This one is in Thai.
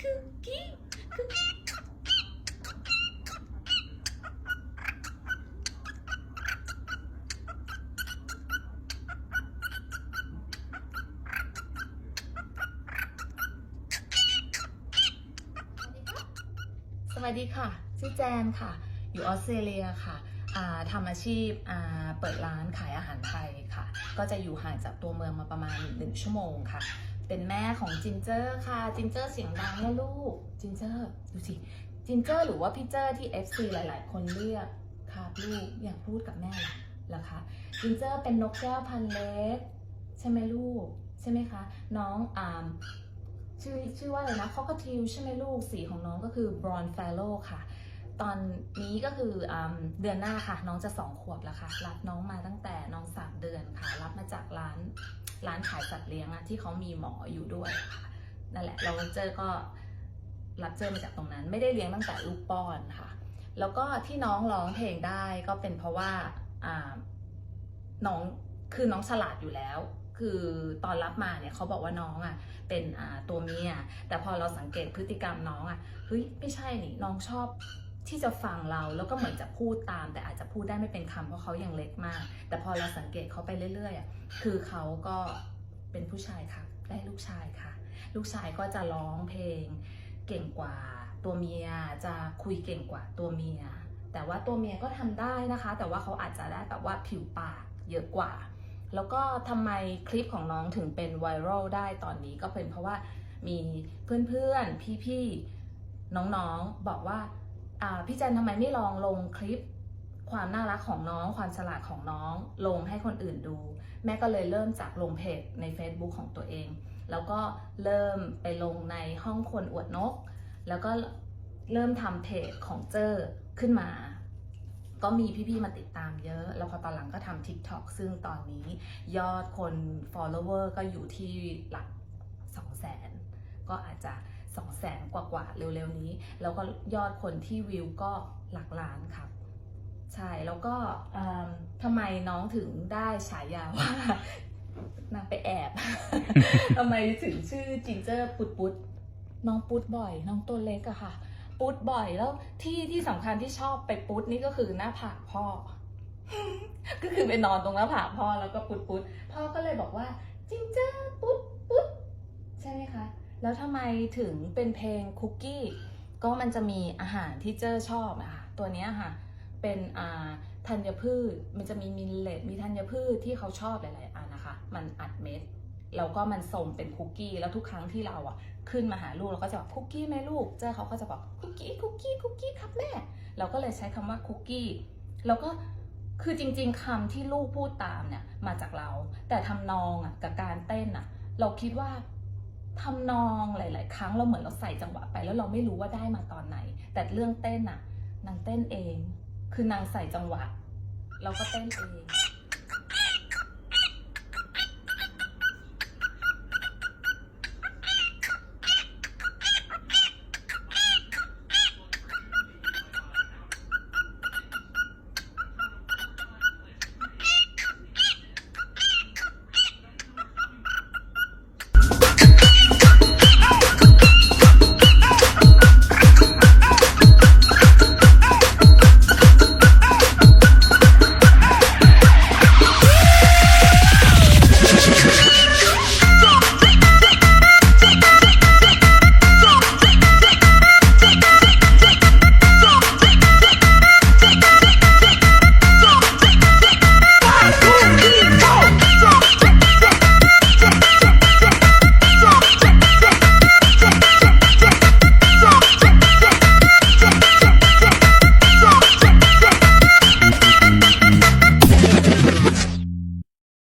คุกกี้คุกกี้สวัสดีค่ะ ชื่อแจนค่ะ อยู่ออสเตรเลียค่ะทำอาชีพเปิดร้านขายอาหารไทยค่ะ ก็จะอยู่ห่างจากตัวเมืองมาประมาณ 1 ชั่วโมงค่ะ เป็นแม่ของจินเจอร์ค่ะ จินเจอร์เสียงดังนะลูก จินเจอร์ดูสิ จินเจอร์หรือว่าพี่เจอร์ที่ FC หลายๆ คนเรียกครับลูกอยากพูดกับแม่เหรอเหรอคะ จินเจอร์เป็นนกแก้วพันเล็ก ใช่ไหมลูก ใช่ไหมคะ น้องอ่าชื่อชื่อว่าอะไรนะคอกทิลใช่ไหมลูก สีของน้องก็คือบรอนแฟโลค่ะ ตอนนี้ก็คืออเดือนหน้าค่ะ น้องจะสองขวบแล้วค่ะ รับน้องมาตั้งแต่น้องสามเดือนค่ะ รับมาจากร้าน ร้านขายสัตว์เลี้ยงอะที่เขามีหมออยู่ด้วยค่ะนั่นแหละเราเจอก็รับเจอมาจากตรงนั้น ไม่ได้เลี้ยงตั้งแต่ลูกป้อนค่ะ แล้วก็ที่น้องร้องเพลงได้ก็เป็นเพราะว่าน้องคือน้องฉลาดอยู่แล้ว คือตอนรับมาเนี่ยเขาบอกว่าน้องอะเป็นตัวเมียแต่พอเราสังเกตพฤติกรรมน้องอะเฮ้ยไม่ใช่นี่น้องชอบ ที่จะฟังเราแล้วก็เหมือนจะพูดตาม แต่อาจจะพูดได้ไม่เป็นคำเพราะเขายังเล็กมาก แต่พอเราสังเกตเขาไปเรื่อยๆอะคือเขาก็เป็นผู้ชายค่ะ ได้ลูกชายค่ะ ลูกชายก็จะร้องเพลงเก่งกว่าตัวเมียจะคุยเก่งกว่าตัวเมีย แต่ว่าตัวเมียก็ทำได้นะคะ แต่ว่าเขาอาจจะได้แบบว่าผิวปากเยอะกว่า แล้วก็ทำไมคลิปของน้องถึงเป็นไวรัลได้ตอนนี้ก็เป็นเพราะว่ามีเพื่อนๆ พี่ๆ น้องๆ บอกว่า พี่แจนทำไมไม่ลองลงคลิป ความน่ารักของน้อง ความฉลาดของน้อง ลงให้คนอื่นดู แม่ก็เลยเริ่มจากลงเพจใน Facebook ของตัวเอง แล้วก็เริ่มไปลงในห้องคนอวดนก แล้วก็เริ่มทำเพจของเจอขึ้นมา ก็มีพี่ๆมาติดตามเยอะ แล้วพอตอนหลังก็ทำ TikTok ซึ่งตอนนี้ยอดคน follower ก็อยู่ที่หลัก2 0 0 0 0 0 ก็อาจจะ 2 0 0 0 0 0กว่าๆเร็วๆนี้ แล้วก็ยอดคนที่วิวก็หลักล้านครับ ใช่แล้วก็ทำไมน้องถึงได้ฉายาว่านางไปแอบทำไมถึงชื่อจิงเจอร์ปุดปุดน้องปุดบ่อย น้องตัวเล็กอะค่ะ ปุดบ่อยแล้วที่ที่สำคัญที่ชอบไปปุดนี่ก็คือหน้าผากพ่อ ก็คือไปนอนตรงหน้าผากพ่อแล้วก็ปุดปุดพ่อก็เลยบอกว่าจิงเจอร์ปุดปุดใช่ไหมคะ แล้วทำไมถึงเป็นเพลงคุกกี้ก็มันจะมีอาหารที่เจอชอบอะค่ะตัวนี้ค่ะเป็นอ่าธัญพืช มันจะมีมิลเลตมีธัญพืชที่เขาชอบหลายๆอันนะคะ มันอัดเม็ดแล้วก็มันส่งเป็นคุกกี้แล้วทุกครั้งที่เราอะขึ้นมาหาลูกเราก็จะบอกคุกกี้ไหมลูก เจ้าเขาก็จะบอกคุกกี้คุกกี้คุกกี้ครับแม่ เราก็เลยใช้คำว่าคุกกี้แล้วก็คือจริง ๆคำที่ลูกพูดตามเนี่ยมาจากเรา แต่ทำนองอะกับการเต้นอะ เราคิดว่า ทำนองหลาย ๆ ครั้งเราเหมือนเราใส่จังหวะไปแล้วเราไม่รู้ว่าได้มาตอนไหน แต่เรื่องเต้นอะนางเต้นเอง คือนางใส่จังหวะ เราก็เต้นเอง